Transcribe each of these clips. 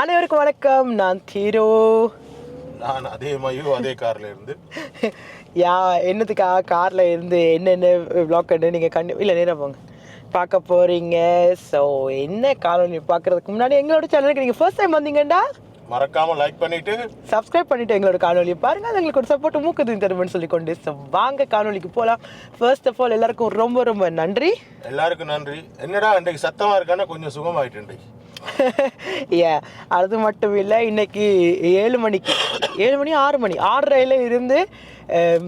அனைவருக்கும் வணக்கம். நான் தீரோ. நான் அதே மயு அதே கார்ல இருந்து. யா என்னத்துக்கா காரில் இருந்து என்னென்ன வ்ளாக் நீங்கள் கண்டு இல்லை நேராக போங்க. பார்க்க போகிறீங்க ஸோ என்ன காலனி பார்க்குறதுக்கு முன்னாடி எங்களோட சேனலுக்கு நீங்கள் ஃபர்ஸ்ட் டைம் வந்தீங்கடா மறக்காம லைக் பண்ணிட்டு சப்ஸ்கிரைப் பண்ணிட்டு எங்களோட காணொலியை பாருங்க. அது எங்களுக்கு ஒரு சப்போர்ட் மூக்குது தருமென்னு சொல்லிக்கொண்டு ஸோ வாங்க காணொலிக்கு போகலாம் ஃபர்ஸ்ட் ஆஃப் ஆல் எல்லாருக்கும் ரொம்ப ரொம்ப நன்றி. எல்லாருக்கும் நன்றி. என்னடா இன்றைக்கு சத்தமா இருக்கானா? கொஞ்சம் சுகமாயிட்டு இன்றைக்கு ஏ அது மட்டும் இல்லை இன்றைக்கி ஏழு மணிக்கு ஏழு மணி ஆறு மணி ஆறரையில் இருந்து um,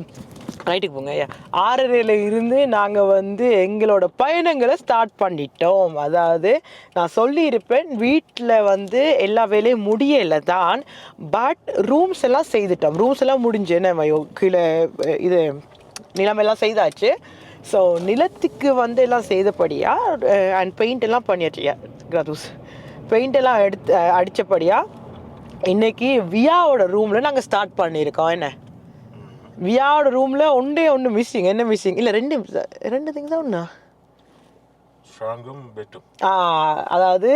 நைட்டுக்கு போங்க ஐயா ஆறரையில் இருந்து நாங்கள் வந்து எங்களோட பயணங்களை ஸ்டார்ட் பண்ணிட்டோம். அதாவது நான் சொல்லியிருப்பேன் வீட்டில் வந்து எல்லா வேலையும் முடியலை தான் பட் ரூம்ஸ் எல்லாம் செய்துட்டோம். ரூம்ஸ் எல்லாம் முடிஞ்சு என்ன கீழே இது நிலமெல்லாம் செய்தாச்சு. ஸோ நிலத்துக்கு வந்து எல்லாம் செய்தபடியா uh, அண்ட் பெயிண்ட் எல்லாம் பண்ணியாச்சு கிராதூஸ் பெயிண்ட் எல்லாம் எடுத்து அடிச்சபடியா இன்னைக்கு வியாவோட ரூமில் நாங்கள் ஸ்டார்ட் பண்ணியிருக்கோம். என்ன? வியாவோட ரூமில் ஒன்றே ஒன்று மிஸ்ஸிங் என்ன மிஸ்ஸிங் இல்லை ரெண்டு ரெண்டு திங்ஸ் தான் ஒன்றா அதாவது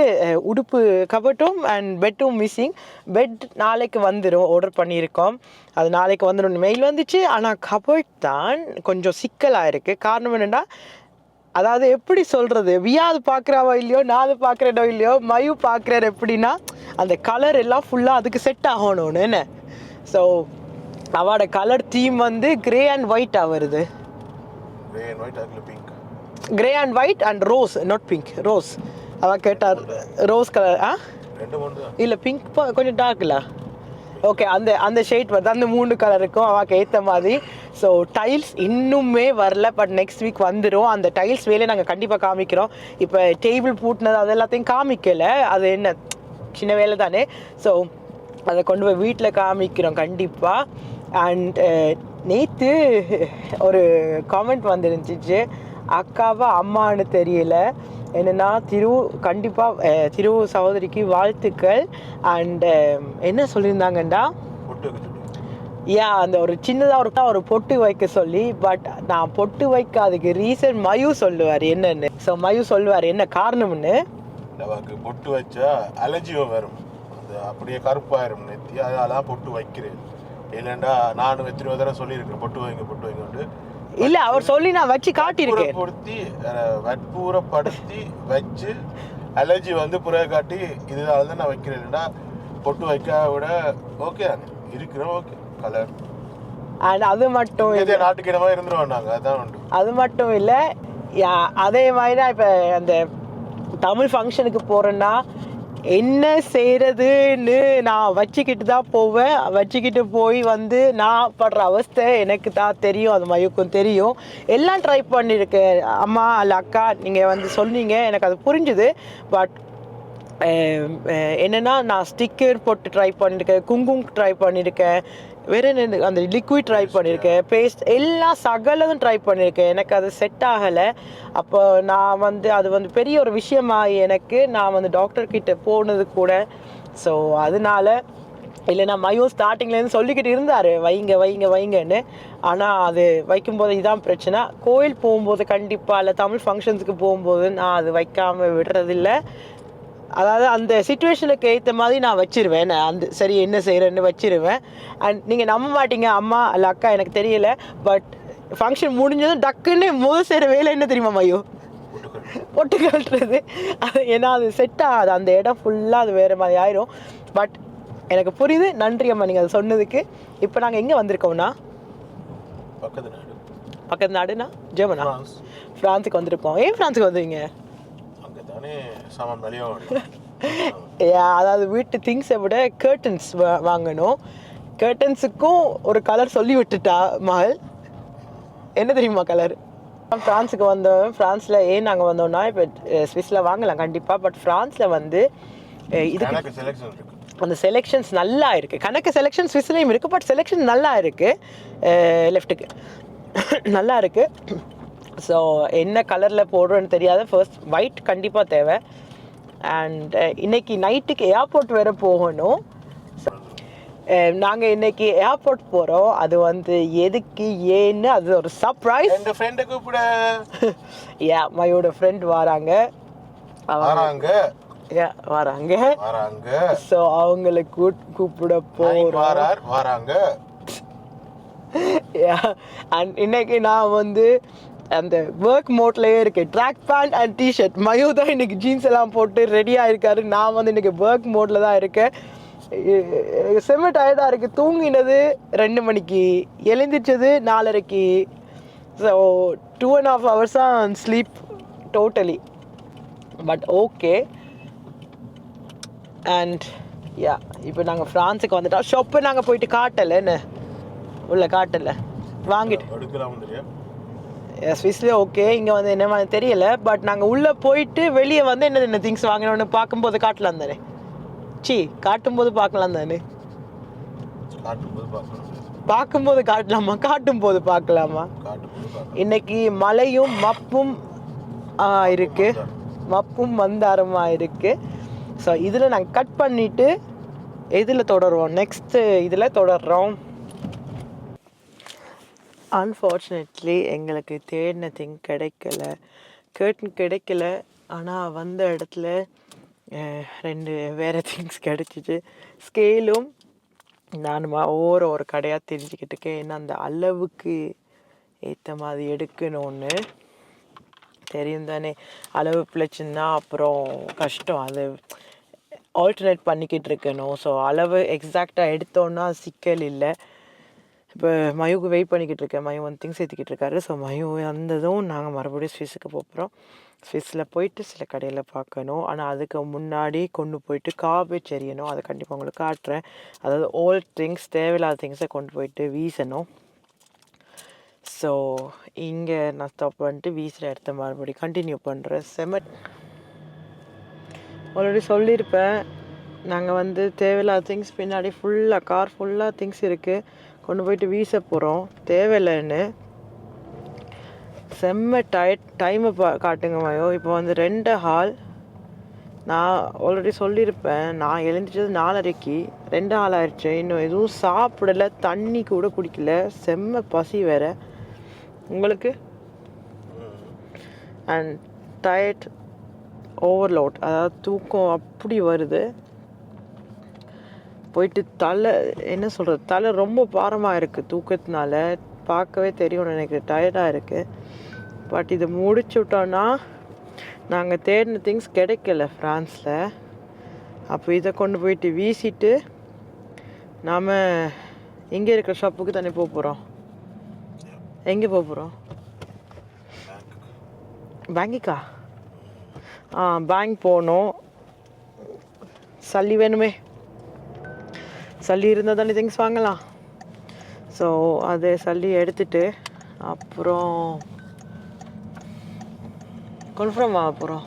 உடுப்பு கபட்டும் அண்ட் பெட்டும் மிஸ்ஸிங் பெட் நாளைக்கு வந்துடும் ஆர்டர் பண்ணியிருக்கோம். அது நாளைக்கு வந்துடும் மெயில் வந்துச்சு. ஆனால் கபட் தான் கொஞ்சம் சிக்கலாக இருக்குது காரணம் என்னென்னா அதாவது எப்படி சொல்கிறது வியாது பார்க்குறாவோ இல்லையோ நான் அது பார்க்குறேனோ இல்லையோ மயு பார்க்குறாரு எப்படின்னா அந்த கலர் எல்லாம் ஃபுல்லாக அதுக்கு செட் ஆகணும்னு என்ன? ஸோ அவளோட கலர் தீம் வந்து கிரே அண்ட் ஒயிட்டாக வருது. Grey and white and white and rose not pink rose அவ கேட்டார் ரோஸ் கலர் ஆ? இல்லை பிங்க் கொஞ்சம் டார்க்ல ஓகே அந்த அந்த ஷேட் வருது. அந்த மூணு கலருக்கும் அவாக்கு ஏற்ற மாதிரி. ஸோ டைல்ஸ் இன்னுமே வரல பட் நெக்ஸ்ட் வீக் வந்துடும் அந்த டைல்ஸ் வேலையை நாங்கள் கண்டிப்பாக காமிக்கிறோம். இப்போ டேபிள் பூட்டினது அது எல்லாத்தையும் காமிக்கலை. அது என்ன? சின்ன வேலை தானே. ஸோ அதை கொண்டு போய் வீட்டில் காமிக்கிறோம் கண்டிப்பாக அண்ட் uh, நேற்று ஒரு காமெண்ட் வந்துருந்துச்சு. அக்காவா அம்மான்னு தெரியல. என்னன்னா திரு கண்டிப்பாக திரு சகோதரிக்கு வாழ்த்துக்கள். அண்ட் என்ன சொல்லியிருந்தாங்கண்டா பொட்டு அந்த ஒரு சின்னதாக ஒரு ஒரு பொட்டு வைக்க சொல்லி பட் நான் பொட்டு வைக்க அதுக்கு ரீசன் மயு சொல்லுவார் என்னன்னு. ஸோ மயு சொல்லுவார் என்ன காரணம்னு? நமக்கு பொட்டு வச்சா அலர்ஜியோ வரும். அது அப்படியே கருப்பாயிரும் நெத்தி அதெல்லாம் பொட்டு வைக்கிறேன். இல்லைண்டா நானும் எத்தனையோ தடவை சொல்லியிருக்கேன் பொட்டு வைங்க பொட்டு வைங்கன்ட்டு. இல்லை அவர் சொல்லி நான் வச்சு காட்டியிருக்கேன். பொருத்தி வற்பூரப்படுத்தி வச்சு அலர்ஜி வந்து புறைய காட்டி இதனால தான் நான் வைக்கிறேன்டா பொட்டு வைக்க விட ஓகே இருக்கிறோம் ஓகே கலர் அது மட்டும் இதே நாட்டுக்கு இடமா இருந்துருவோம் நாங்க அதான் உண்டு. அது மட்டும் இல்லை அதே மாதிரி தான் இப்போ அந்த தமிழ் ஃபங்க்ஷனுக்கு போகிறேன்னா என்ன செய்கிறதுன்னு நான் வச்சுக்கிட்டு தான் போவேன். வச்சுக்கிட்டு போய் வந்து நான் படுற அவஸ்தை எனக்கு தான் தெரியும். அது மயுக்கும் தெரியும். எல்லாம் ட்ரை பண்ணியிருக்கேன். அம்மா அல்ல அக்கா நீங்கள் வந்து சொன்னீங்க. எனக்கு அது புரிஞ்சுது. பட் என்னென்னா நான் ஸ்டிக்கர் போட்டு ட்ரை பண்ணியிருக்கேன். குங்குமம் ட்ரை பண்ணியிருக்கேன். வேற என்ன அந்த லிக்விட் ட்ரை பண்ணியிருக்கேன் பேஸ்ட் எல்லாம் சகலதும் ட்ரை பண்ணியிருக்கேன் எனக்கு அது செட் ஆகலை. அப்போ நான் வந்து அது வந்து பெரிய ஒரு விஷயமாகி எனக்கு நான் வந்து டாக்டர் கிட்ட போனது கூட. ஸோ அதனால இல்லைன்னா மயூர் ஸ்டார்டிங்லேருந்து சொல்லிக்கிட்டு இருந்தார். வைங்க வைங்க வைங்கன்னு. ஆனால் அது வைக்கும்போது இதான் பிரச்சனை. கோயில் போகும்போது கண்டிப்பாக இல்லை தமிழ் ஃபங்க்ஷன்ஸுக்கு போகும்போது நான் அது வைக்காமல் விடுறதில்ல. அதாவது அந்த சுச்சுவேஷனுக்கு ஏற்ற மாதிரி நான் வச்சிருவேன். நான் அந்த சரி என்ன செய்கிறேன்னு வச்சிருவேன். அண்ட் நீங்கள் நம்ப மாட்டீங்க அம்மா அல்ல அக்கா எனக்கு தெரியல. பட் ஃபங்க்ஷன் முடிஞ்சதும் டக்குன்னு முதல் செய்கிற வேலை என்ன தெரியுமா மையோ? பொட்டு கட்டுறது அது ஏன்னா அது செட் ஆகாது. அந்த இடம் ஃபுல்லாக அது வேறு மாதிரி ஆயிரும். பட் எனக்கு புரியுது. நன்றி அம்மா நீங்கள் அது சொன்னதுக்கு. இப்போ நாங்கள் எங்கே வந்திருக்கோம்னா பக்கத்து நாடு. பக்கத்து நாடுனா ஜெர்மனா. பிரான்ஸ் ஃப்ரான்ஸுக்கு வந்திருக்கோம் ஏன் ஃப்ரான்ஸுக்கு வந்தீங்க? அதாவது வீட்டு திங்ஸை விட கேர்டன்ஸ் வாங்கணும். கேர்டன்ஸுக்கும் ஒரு கலர் சொல்லி விட்டுட்டா மகள் என்ன தெரியுமா கலர் ஃப்ரான்ஸுக்கு வந்தோம். ஃப்ரான்ஸில் ஏன் நாங்கள் வந்தோம்னா இப்போ ஸ்விஸில் வாங்கலாம் கண்டிப்பாக பட் ஃப்ரான்ஸில் வந்து இதுக்கு அந்த செலெக்ஷன்ஸ் நல்லா இருக்குது கணக்கு செலெக்ஷன் ஸ்விஸ்லேயும் இருக்குது பட் செலெக்ஷன் நல்லா இருக்குது லெஃப்ட்டுக்கு நல்லா இருக்குது ஸோ என்ன கலரில் போடுறோன்னு தெரியாத ஃபர்ஸ்ட் ஒயிட் கண்டிப்பாக தேவை. அண்ட் இன்னைக்கு நைட்டுக்கு ஏர்போர்ட் வேறு போகணும். நாங்கள் இன்னைக்கு ஏர்போர்ட் போகிறோம் அது வந்து எதுக்கு ஏன்னு அது ஒரு சர்ப்ரைஸ் என் ஃப்ரெண்டை கூப்பிட. யா மையோட ஃப்ரெண்ட் வராங்க. வராங்க. யா வராங்க. வராங்க. ஸோ அவங்கள கூப்பிட வாரார் வராங்க. அண்ட் இன்னைக்கு நான் வந்து அந்த ஒர்க் மோட்லேயே இருக்குது ட்ராக் பேண்ட் அண்ட் டிஷர்ட் மயோ தான் இன்னைக்கு ஜீன்ஸ் எல்லாம் போட்டு ரெடியாக இருக்காரு நான் வந்து இன்னைக்கு ஒர்க் மோட்ல தான் இருக்கேன். எ- செம்ம டயர்டாக இருக்குது தூங்கினது ரெண்டு மணிக்கு. எழுந்திரிச்சது நாலரைக்கு. So two and half hours தான் sleep totally but okay and yeah இப்போ நாங்கள் ஃப்ரான்ஸுக்கு வந்துட்டோம். ஷாப்பை நாங்கள் போயிட்டு காட்டலை. என்ன? உள்ள காட்டலை. வாங்கிட்டு. எடுக்கலாம் தெரியும் ஸ்விஸ்ல ஓகே இங்கே வந்து என்ன தெரியல. பட் நாங்கள் உள்ளே போயிட்டு வெளியே வந்து என்ன என்ன திங்ஸ் வாங்கினோன்னு பார்க்கும்போது காட்டலாம் தானே சி காட்டும்போது பார்க்கலாம் தானே. பார்க்கும்போது காட்டலாமா? காட்டும்போது பார்க்கலாமா? காட்டும்போது பார்க்கணும் இன்னைக்கு மழையும் மப்பும் இருக்கு. மப்பும் மந்தாரமா இருக்கு. ஸோ இதில் நாங்கள் கட் பண்ணிட்டு இதில் தொடருவோம். நெக்ஸ்ட்டு இதில் தொடர்றோம். அன்ஃபார்ச்சுனேட்லி எங்களுக்கு தேடின திங் கிடைக்கல. கேர்டன் கிடைக்கல. ஆனால் வந்த இடத்துல ரெண்டு வேறு திங்ஸ் கிடச்சிச்சு. ஸ்கேலும் நான் ஒவ்வொரு ஒரு கடையாக தெரிஞ்சுக்கிட்டு இருக்கேன். ஏன்னா அந்த அளவுக்கு ஏற்ற மாதிரி எடுக்கணும்னு தெரியும் தானே. அளவு பிழைச்சுன்னா அப்புறம் கஷ்டம். அது ஆல்டர்னேட் பண்ணிக்கிட்டு இருக்கணும். ஸோ அளவு எக்ஸாக்டாக எடுத்தோன்னா சிக்கல் இல்லை. இப்போ மயுக்கு வெயிட் பண்ணிக்கிட்டு இருக்கேன். மயு வந்து திங்ஸ் ஏற்றிக்கிட்டு இருக்காரு. ஸோ மயு வந்ததும் நாங்கள் மறுபடியும் ஸ்விஸுக்கு போகிறோம் ஸ்விஸ்ஸில் போயிட்டு சில கடையில் பார்க்கணும் ஆனால் அதுக்கு முன்னாடி கொண்டு போயிட்டு காபேஜ் செரியணும் அதை கண்டிப்பாக உங்களுக்கு காட்டுறேன். அதாவது ஓல்ட் திங்ஸ் தேவையில்லாத திங்ஸை கொண்டு போயிட்டு வீசணும். ஸோ இங்கே நான் ஸ்டாப் பண்ணிட்டு வீசுகிற இடத்த மறுபடியும் கண்டினியூ பண்ணுறேன் செமட் ஆல்ரெடி சொல்லியிருப்பேன். நாங்கள் வந்து தேவையில்லாத திங்ஸ் பின்னாடி ஃபுல்லாக கார் ஃபுல்லாக திங்ஸ் இருக்குது கொண்டு போயிட்டு வீச போகிறோம் தேவையில்லைன்னு. செம்ம டயட் டைமை பா காட்டுங்க மயோ. இப்போ வந்து ரெண்டு ஹால் நான் ஆல்ரெடி சொல்லியிருப்பேன். நான் எழுந்திரிச்சது நாலரைக்கு. ரெண்டு ஹால் ஆயிடுச்சு இன்னும் எதுவும் சாப்பிடல. தண்ணி கூட குடிக்கல. செம்ம பசி வேற. உங்களுக்கு? அண்ட் டயட் ஓவர்லோட் அதாவது தூக்கம் அப்படி வருது. போயிட்டு தலை என்ன சொல்கிறது தலை ரொம்ப பாரமாக இருக்குது தூக்கத்தினால. பார்க்கவே தெரியும் எனக்கு டயர்டாக இருக்குது பட் இதை முடிச்சு விட்டோன்னா நாங்கள் தேடின திங்ஸ் கிடைக்கல ஃப்ரான்ஸில். அப்போ இதை கொண்டு போயிட்டு வீசிட்டு நாம் இங்கே இருக்கிற ஷாப்புக்கு தானே போக போகிறோம் எங்கே போக போகிறோம் பேங்கிக்கா ஆ பேங்க் போகணும். சல்லி வேணுமே. சல்லி இருந்தால் தானே திங்ஸ் வாங்கலாம். ஸோ அதை சல்லி எடுத்துட்டு அப்புறம் கன்ஃபார்ம் ஆக போகிறோம்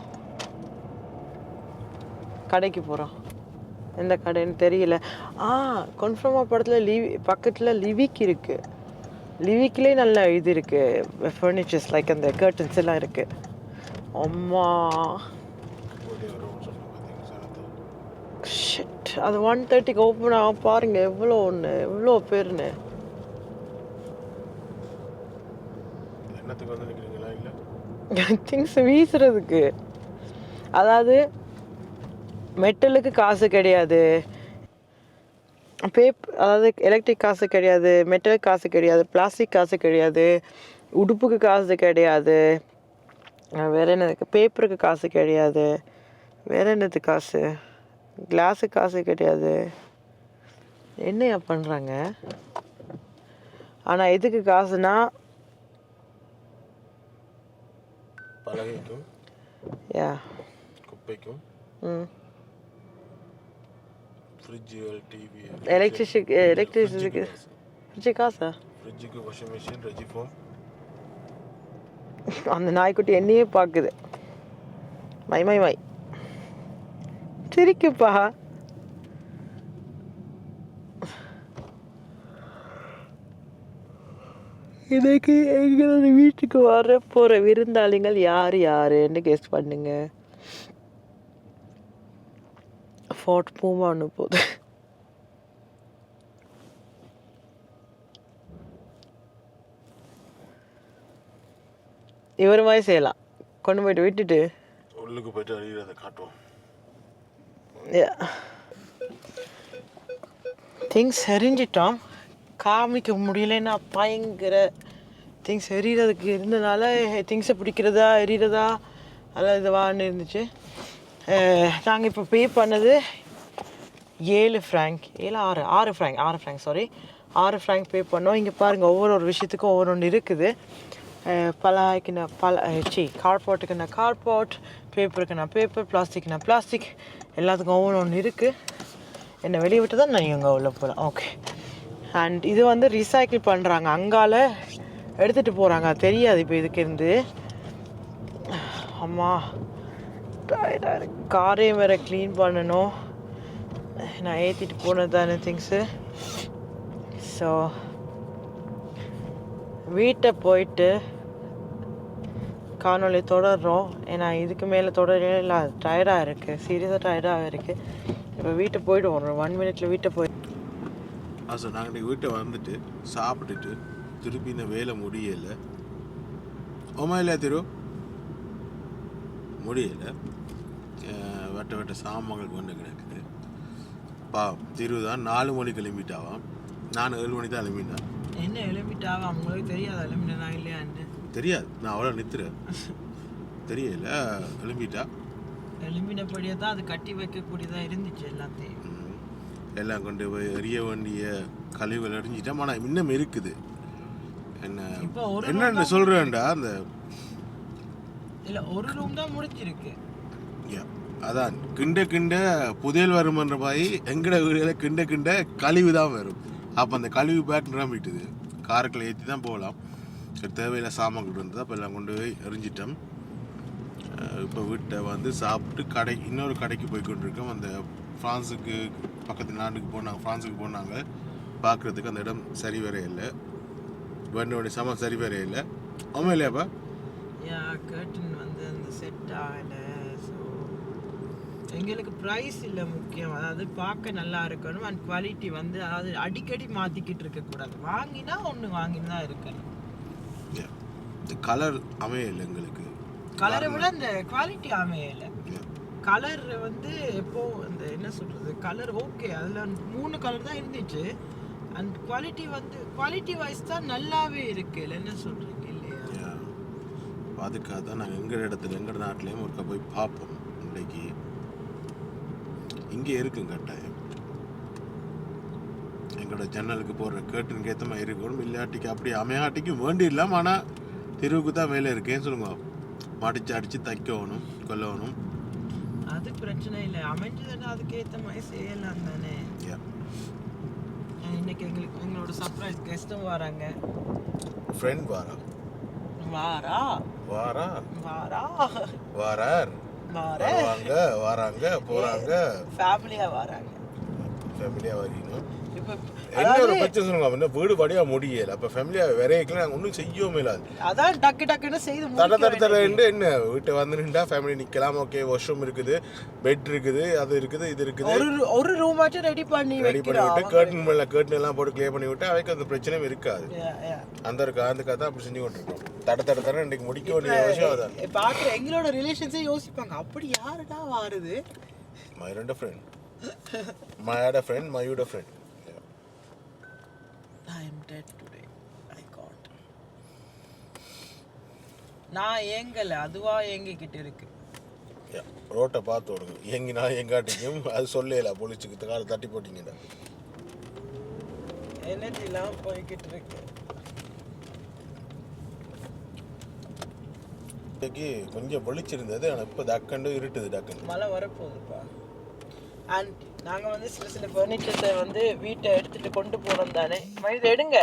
கடைக்கு போகிறோம் எந்த கடைன்னு தெரியல. ஆ கன்ஃபார்மாக படத்தில் லிவி பக்கத்தில் லிவிக் இருக்குது லிவிக்லேயே நல்ல இது இருக்குது ஃபர்னிச்சர்ஸ் லைக் அந்த கர்டன்ஸ் எல்லாம் இருக்குது அம்மா போட்டு வரும்னு சொன்ன பார்த்தீங்க ஷிட் அது ஒன் தேர்ட்டிக்கு ஓப்பன் ஆகும் பாருங்க எவ்வளோ ஒன்று எவ்வளோ இல்லை. திங்ஸ் வீசுறதுக்கு. அதாவது மெட்டலுக்கு காசு கிடையாது. பேப் அதாவது எலக்ட்ரிக் காசு கிடையாது மெட்டல் காசு கிடையாது பிளாஸ்டிக் காசு கிடையாது உடுப்புக்கு காசு கிடையாது. வேற என்னதுக்கு பேப்பருக்கு காசு கிடையாது. வேற என்னது காசு? கிளாஸுக்கு காசு கிடையாது. என்னையா பண்ணுறாங்க ஆனால் எதுக்கு காசுனா? பலகைக்கும் யா. குப்பைக்கும் ம். ஃப்ரிட்ஜுகள் டிவி எலக்ட்ரிசிக் எலக்ட்ரிசிட்டிக்கு ஃப்ரிட்ஜு காசா. ஃப்ரிட்ஜுக்கு வாஷிங் மிஷின் ரெஜி ஃபோன் அந்த நாய்க்குட்டி என்னையே பார்க்குது. My my my. சிரிக்குப்பா. இன்னைக்கு எங்களோட வீட்டுக்கு வர போகிற விருந்தாளிகள் யார் யாருன்னு கெஸ்ட் பண்ணுங்க. ஃபோர்ட் பூமா ஒன்று போகுது இவர் மாதிரி செய்யலாம். கொண்டு போயிட்டு விட்டுட்டு. உள்ளுக்கு போயிட்டு அழிகிறத காட்டுவோம். திங்ஸ் எரிஞ்சிட்டோம் காமிக்க முடியலன்னா பயங்கர திங்ஸ் எரியறதுக்கு இருந்தனால திங்ஸை பிடிக்கிறதா எரியறதா அதெல்லாம் இதுவான்னு இருந்துச்சு. நாங்கள் இப்போ பே பண்ணது ஏழு ஃப்ராங்க் ஏழு ஆறு ஆறு ஃப்ராங்க் ஆறு ஃப்ராங்க் சாரி ஆறு ஃப்ராங்க் பே பண்ணோம். இங்கே பாருங்கள் ஒவ்வொரு ஒரு விஷயத்துக்கும் ஒவ்வொரு ஒன்று இருக்குது. பலாய்க்குனா பல சி கார்போர்ட்டுக்குன்னா கார்போட் பேப்பருக்குன்னா பேப்பர் பிளாஸ்டிக்னா பிளாஸ்டிக் எல்லாத்துக்கும் ஒவ்வொன்று ஒன்று இருக்குது என்னை வெளியே விட்டு தான் நான் இங்கே உள்ள போகலாம் ஓகே அண்ட் இது வந்து ரீசைக்கிள் பண்ணுறாங்க அங்கால எடுத்துகிட்டு போகிறாங்க தெரியாது இப்போ இதுக்கிருந்து அம்மா டயர்டாக இருக்கு. காரையும் வேறு க்ளீன் பண்ணணும். நான் ஏற்றிட்டு போனது தானே திங்ஸு ஸோ வீட்டை போயிட்டு காணொளி தொடர்றோம். ஏன்னா இதுக்கு மேலே தொடரவே இல்லை. டயர்டாக இருக்குது சீரியஸாக டயர்டாக இருக்குது இப்போ வீட்டை போய்ட்டு ஒரு ஒன் மினிட்ல வீட்டை போய் அசோ நாங்கள் வீட்டை வந்துட்டு சாப்பிட்டுட்டு திருப்பி இந்த வேலை முடியலை. ஓமா இல்லையா திரு? முடியலை. வெட்ட வெட்ட சாமான்கள் கொண்டு கிடக்குது. பா திரு தான் நாலு மணி கிளம்பிட்டாவாம் நான் ஏழு மணி தான் கிளம்பிட்டேன் என்ன எழுப்பிட்டாவா அவங்களுக்கு தெரியாது? எழுப்பினா இல்லையான்னு? தெரியாது. நான் அவ்வளோ நித்துறேன். தெரியல. எழும்பிட்டா? எழுப்பினபடியே தான் அது கட்டி வைக்கக்கூடியதாக இருந்துச்சு எல்லாத்தையும். எல்லாம் கொண்டு போய் எறிய வேண்டிய கழிவுகள் எறிஞ்சிட்டோம் ஆனால் இன்னும் இருக்குது. என்ன என்னென்ன சொல்கிறேன்டா அந்த இல்லை ஒரு ரூம் தான் முடிச்சிருக்கு யா, அதான். கிண்ட கிண்ட புதையல் வருமன்ற மாதிரி எங்கட வீடுகளை கிண்ட கிண்ட கழிவு தான் வரும். அப்போ அந்த கழிவு பேக் நிரம்பிட்டுது. காருக்குள்ள ஏற்றி தான் போகலாம். சரி தேவையில்லை சாமான் இருந்தது அப்போ எல்லாம் கொண்டு போய் எரிஞ்சிட்டோம். இப்போ வீட்டை வந்து சாப்பிட்டு கடை இன்னொரு கடைக்கு போய் கொண்டிருக்கோம். அந்த ஃப்ரான்ஸுக்கு பக்கத்து நாட்டுக்கு போனாங்க ஃப்ரான்ஸுக்கு போனாங்க. பார்க்குறதுக்கு அந்த இடம் சரி வர இல்லை. வேண்டிய சாமான் சரி வர இல்லை. ஆமாம் இல்லையாப்பா யா கர்டன் வந்து அந்த செட் ஆகலை ஸோ எங்களுக்கு ப்ரைஸ் இல்லை முக்கியம். அதாவது பார்க்க நல்லா இருக்கணும் அண்ட் குவாலிட்டி வந்து அதாவது அடிக்கடி மாற்றிக்கிட்டு இருக்கக்கூடாது. வாங்கினா ஒன்று வாங்கின்னு தான் இருக்கணும். இந்த கலர் அமையல எங்களுக்கு. கலரை விட அந்த குவாலிட்டி அமையலை. Yeah. கலர் வந்து எப்போ அந்த என்ன சொல்றது? கலர் ஓகே அதில் மூணு கலர் தான் இருந்துச்சு. அண்ட் குவாலிட்டி வந்து குவாலிட்டி வைஸ் தான் நல்லாவே இருக்கு. இல்லை என்ன சொல்றீங்க? இல்லையா? அதுக்காக தான் நாங்கள் எங்கள் இடத்துல எங்கள் நாட்டிலையும் ஒருக்கா போய் பார்ப்போம். இன்றைக்கு இங்கே இருக்கும் கட்டாயம் எங்களோட ஜன்னலுக்கு போடுற கேட்டுன்னு ஏற்ற மாதிரி இருக்கணும். இல்லாட்டிக்கு அப்படி அமையாட்டிக்கும் வேண்டி இல்லாம ஆனால் தெருவுக்கு தான் வேலை இருக்கேன்னு சொல்லுங்க? மடிச்சு அடித்து தைக்கணும் கொல்லணும். அது பிரச்சனை இல்லை. அமைஞ்சதுன்னா அதுக்கேற்ற மாதிரி செய்யலாம் தானே. இன்னைக்கு எங்களுக்கு எங்களோட சர்ப்ரைஸ் கெஸ்ட்டும் வராங்க. ஃப்ரெண்ட் வாரா? வாரா? வாரா? வாரா? வாரார். வார. வருவாங்க வராங்க போகிறாங்க ஃபேமிலியா வராங்க. ஃபேமிலியாக வரீங்க என்ன பிரச்சனை சொல்லுங்க வீடு படியா முடியல. அப்ப ஃபேமிலியா விரைக்கல நாங்க ஒன்றும் செய்யவும் இல்லாது அதான் டக்கு டக்குன்னு செய்து தட தட தட வேண்டியது. என்ன வீட்டை வந்து நின்றா ஃபேமிலி நிக்கலாம் ஓகே வாஷ்ரூம் இருக்குது பெட் இருக்குது அது இருக்குது இது இருக்குது. ஒரு ஒரு ரூமாச்சும் ரெடி பண்ணி ரெடி பண்ணி விட்டு கேர்டன் மேல கேர்டன் எல்லாம் போட்டு கிளியர் பண்ணி விட்டு அவைக்கு அந்த பிரச்சனையும் இருக்காது. அந்த ஒரு காரணத்துக்காக தான் அப்படி செஞ்சு கொண்டிருக்கோம். தட தட தட இன்னைக்கு முடிக்க வேண்டிய விஷயம் அதான் பாக்குற எங்களோட ரிலேஷன்ஸே யோசிப்பாங்க. அப்படி யாருடா வாருது? மை ரெண்டு ஃப்ரெண்ட் மயோட friend மயோட friend I am dead today I got நான் ஏங்கல. அதுவா ஏங்கிக்கிட்டு இருக்கு. ரோட்டை பார்த்து விடுங்க எங்கினா எங்காட்டிக்கும் அது சொல்லல பொலிச்சுக்கு காலை தட்டி போட்டீங்கடா. எனர்ஜி எல்லாம் போய்கிட்டு இருக்கு. கொஞ்சம் பொழிச்சிருந்தது ஆனால் இப்போ டக்கண்டு இருட்டுது டக்குன்னு மழை வரப்போகுதுப்பா. அண்ட் நாங்கள் வந்து சில சில ஃபர்னிச்சர்ஸை வந்து வீட்டை எடுத்துட்டு கொண்டு போனோம் தானே. இது எடுங்க.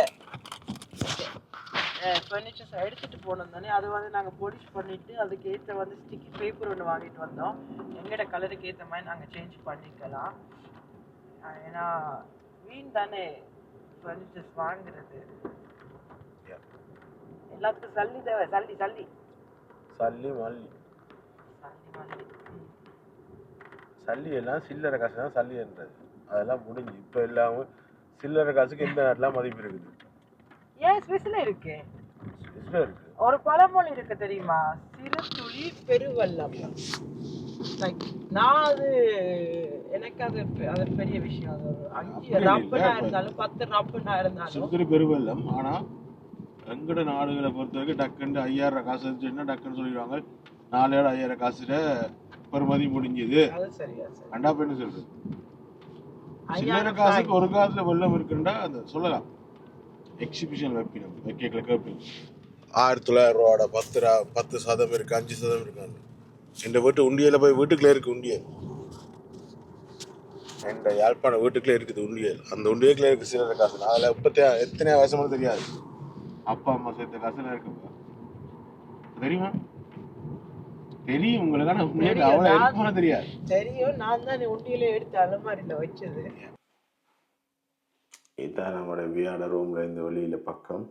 ஃபர்னிச்சர்ஸை எடுத்துட்டு போனோம் தானே. அது வந்து நாங்கள் பாலிஷ் பண்ணிட்டு அதுக்கு ஏற்ற வந்து ஸ்டிக்கி பேப்பர் ஒன்று வாங்கிட்டு வந்தோம். எங்களோட கலருக்கு ஏற்ற மாதிரி நாங்கள் சேஞ்ச் பண்ணிக்கலாம். ஏன்னா வீண் தானே ஃபர்னிச்சர்ஸ் வாங்குறது. எல்லாத்துக்கும் சல்லி தேவை. சல்லி சல்லி. சல்லி மல்லி. சல்லி மல்லி. சல்லி எல்லாம் சில்லறை காசு தான் சல்லின்றது அதெல்லாம் முடிஞ்சு. இப்போ எல்லாமே சில்லறை காசுக்கு எந்த நாட்டில் மதிப்பு இருக்குது? ஏன் ஸ்விஸ்ல இருக்கு? இதில் இருக்கு. ஒரு பழமொழி இருக்கு தெரியுமா? சிறு துளி பெருவெள்ளம் லைக் நான் அது எனக்கு அது அது பெரிய விஷயம். அது ஒரு அஞ்சு ரப்புனா இருந்தாலும் பத்து ரப்புனா இருந்தாலும். சுந்தரி பெருவெல்லம். ஆனா எங்கட நாடுகளை பொறுத்த வரைக்கும் டக்குன்னு ஐயாயிரம் காசு இருந்துச்சுன்னா டக்குன்னு சொல்லிடுவாங்க. நாலாயிரம் ஐயாயிரம் காசுல பெருமதி முடிஞ்சது. அது சரியா சரி. அண்டா பெண்ணு சொல்றது. சில்லறை காசுக்கு ஒரு காசுல வெள்ளம் இருக்குண்டா அந்த சொல்லலாம். எக்ஸிபிஷன் வைப்பினம். வைக்கல கேட்பீங்க ஆயிரத்தி தொள்ளாயிரம் ரூபாட பத்து ரூபா பத்து சதம் இருக்கு அஞ்சு சதம் இருக்காங்க என் வீட்டு உண்டியல போய் வீட்டுக்குள்ளே இருக்கு உண்டியல். என் யாழ்ப்பாணம் வீட்டுக்குள்ளே இருக்குது உண்டியல். அந்த உண்டியலுக்குள்ளே இருக்கு சில்லறை காசு. அதில் இப்போத்தே எத்தனை வயசுமனு தெரியாது. அப்பா அம்மா சேர்த்த காசுல இருக்கு. தெரியுமா? தெரியும் உங்களுக்கு ஆனால் உண்மையாக அவ்வளோ இருக்குமா தெரியாது. தெரியும். நான் தான் உண்டியில எடுத்து அலமாரியில வச்சது. இதான் நம்மளோட வியாட ரூம்ல இருந்து வெளியில பக்கம்.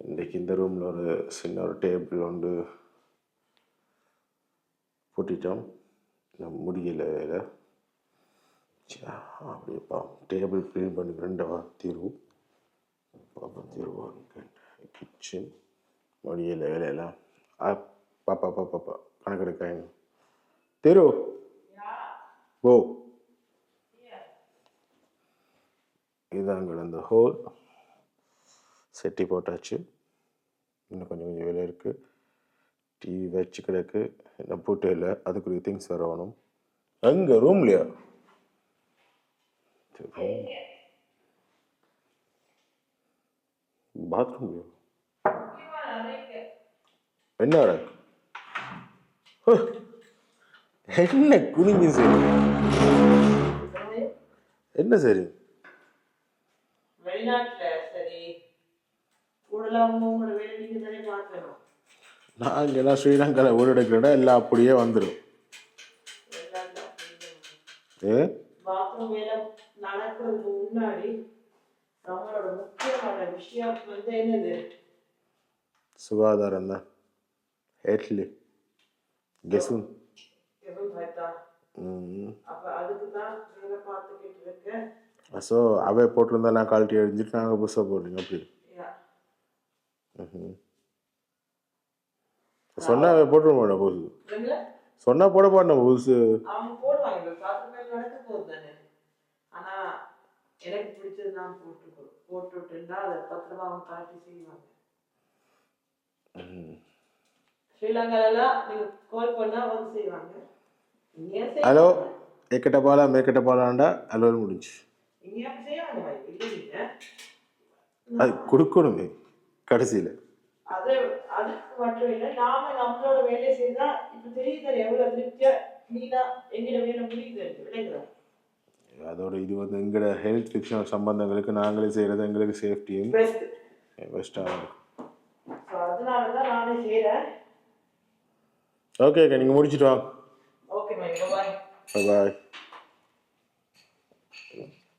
இன்றைக்கு இந்த ரூம்ல ஒரு சின்ன ஒரு டேபிள் ஒன்று பூட்டிட்டோம். முடியல வேலை அப்படியேப்பா டேபிள் க்ளீன் பண்ணி ரெண்டவா தீர்வு. பாப்பா தீர்வா. கிச்சன் முடியல வேலையெல்லாம். ஆ பாப்பா பாப்பா பாப்பா கணக்கெடுக்காங்க தெரு. ஓ. இதாங்க அந்த ஹோல் செட்டி போட்டாச்சு. இன்னும் கொஞ்சம் கொஞ்சம் வேலை இருக்குது டிவி வச்சு கிடக்கு. என்ன பூட்டே இல்லை. அதுக்குரிய திங்ஸ் வரணும் எங்க ரூம்லையா பாத்ரூம்லையா என்ன இருக்கு என்ன குனிஞ்சு சரி என்ன சரி? வெளிநாட்டுல சரி. கூடலாம் உங்களோட வேலை நீங்க தானே பார்க்கணும். நான் இங்கெல்லாம் ஸ்ரீலங்காவில் வீடு எடுக்கிறேன்னா எல்லாம் அப்படியே வந்துடும் ஏ? பாத்ரூம் வேலை நடக்கிறதுக்கு முன்னாடி நம்மளோட முக்கியமான விஷயம் வந்து என்னது? சுகாதாரம் தான். ஹேட்லி இருக்கேன் ஸோ அவை போட்டிருந்தா நான் குவாலிட்டி அழிஞ்சிட்டு நாங்கள் புதுசாக போடுறீங்க அப்படி. சொன்னா அவை போட்டுற மாட்டோம் புதுசு. இல்ல? சொன்னா போட மாட்டோம் புதுசு. எனக்கு பிடிச்சது நான் போட்டு போட்டு விட்டுருந்தா அதை பத்திரமா அவங்க காட்டி செய்வாங்க. கால் வந்து செய்வாங்க. ஹலோ எக்கட்ட பாலா மேக்கட்ட பாலாண்டா அலுவல் முடிஞ்சு அது கொடுக்கணுமே கடைசியில். அது அதுக்கு மட்டும் இல்லை. நாம நம்மளோட வேலையை செய்தா இப்ப தெரியுது எவ்வளவு திருப்தியா நீனா எங்கிட்ட வேலை முடியுது விளையாடுறா அதோட இது வந்து எங்களோட ஹெல்த் ஃபிக்ஷன் சம்பந்தங்களுக்கு நாங்களே செய்கிறது எங்களுக்கு சேஃப்டியும் பெஸ்ட் பெஸ்ட்டாக இருக்கும். அதனால தான் நானே செய்கிறேன் ஓகே ஓகே நீங்கள் முடிச்சிட்டு வாங்க பாய்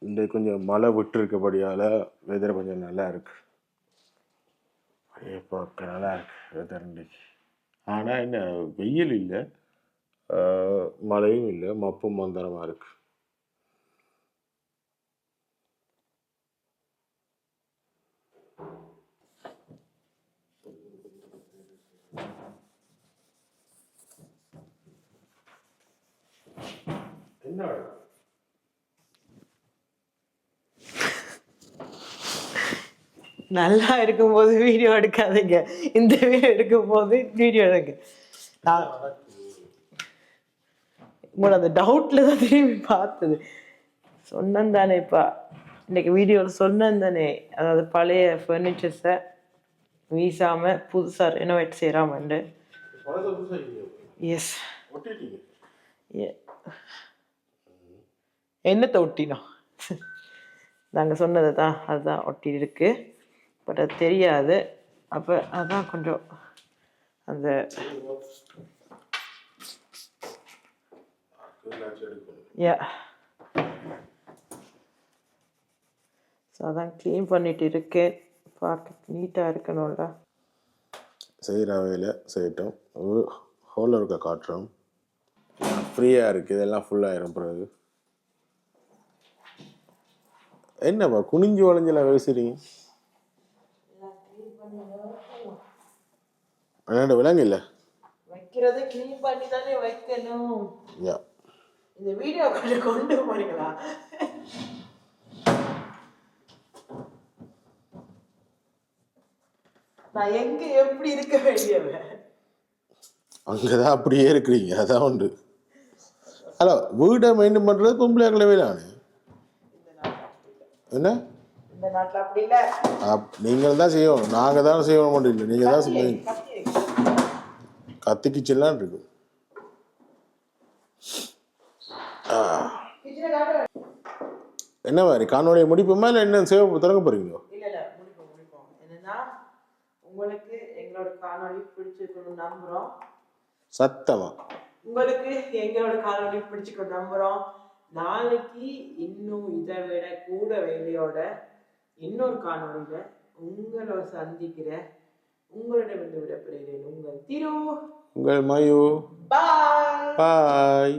இந்த கொஞ்சம் மழை விட்டு இருக்கபடியால் வெதர் கொஞ்சம் நல்லா இருக்கு. பார்க்க நல்லா இருக்கு வெதர் இன்னைக்கு. ஆனால் என்ன வெயில் இல்லை. மழையும் இல்லை மப்பும் மந்தரமாக இருக்கு. என்ன நல்லா இருக்கும்போது வீடியோ எடுக்காதீங்க. இந்த வீடியோ எடுக்கும்போது வீடியோ எடுங்க. நான் உங்களோட அந்த டவுட்டில் தான் திரும்பி பார்த்தது. சொன்னேன் தானே இப்போ. இன்னைக்கு வீடியோவில் சொன்னேன் தானே. அதாவது பழைய ஃபர்னிச்சர்ஸை வீசாமல் புதுசாக ரெனோவேட் செய்கிறாமண்டு எஸ் ஒட்டிட்டீங்க. என்னத்தை ஒட்டினோம் நாங்கள் சொன்னது தான் அதுதான் ஒட்டி இருக்கு. பட் அது தெரியாது. அப்போ அதான் கொஞ்சம் அந்த யா. ஸோ அதான் க்ளீன் பண்ணிட்டு இருக்கேன் பார்க்க நீட்டாக இருக்கணும்ல. செய்கிற வேலை செய்யட்டும் ஹோலில் இருக்க காட்டுறோம் ஃப்ரீயாக இருக்குது இதெல்லாம் ஃபுல்லாகிடும் பிறகு. என்னப்பா குனிஞ்சு வளைஞ்செல்லாம் பேசுறீங்க என்னோட விலங்கு இல்லை வைக்கிறதை க்ளீன் பண்ணி தானே வைக்கணும். யா. இந்த வீடியோ கொஞ்சம் கொண்டு போறீங்களா? நான் எங்க எப்படி இருக்க வேண்டியவன்? அங்கதான் அப்படியே இருக்கிறீங்க அதான் உண்டு. ஹலோ வீட்டை மெயின்டைன் பண்றது பொம்பளையாக்கள வேலானு என்ன? நீங்கள் தான் செய்யணும். நாங்கள் தான் செய்யணும் மட்டும் இல்லை. நீங்கள் தான் செய்யணும். கத்தி கிச்சன்லாம் இருக்கு. என்ன மாதிரி? காணொலியை முடிப்போமா இல்லை என்ன சேவை தொடங்க போறீங்களோ? உங்களுக்கு எங்களோட காணொளி பிடிச்சிருக்கணும் நம்புறோம். சத்தமா? உங்களுக்கு எங்களோட காணொளி பிடிச்சிக்கணும் நம்புறோம். நாளைக்கு இன்னும் இதை விட கூட வேலையோட இன்னொரு காணொளியில உங்களை சந்திக்கிற உங்களிடமிருந்து விடப்படுகிறேன் உங்கள் திரு உங்கள் மயு. பாய். பாய்.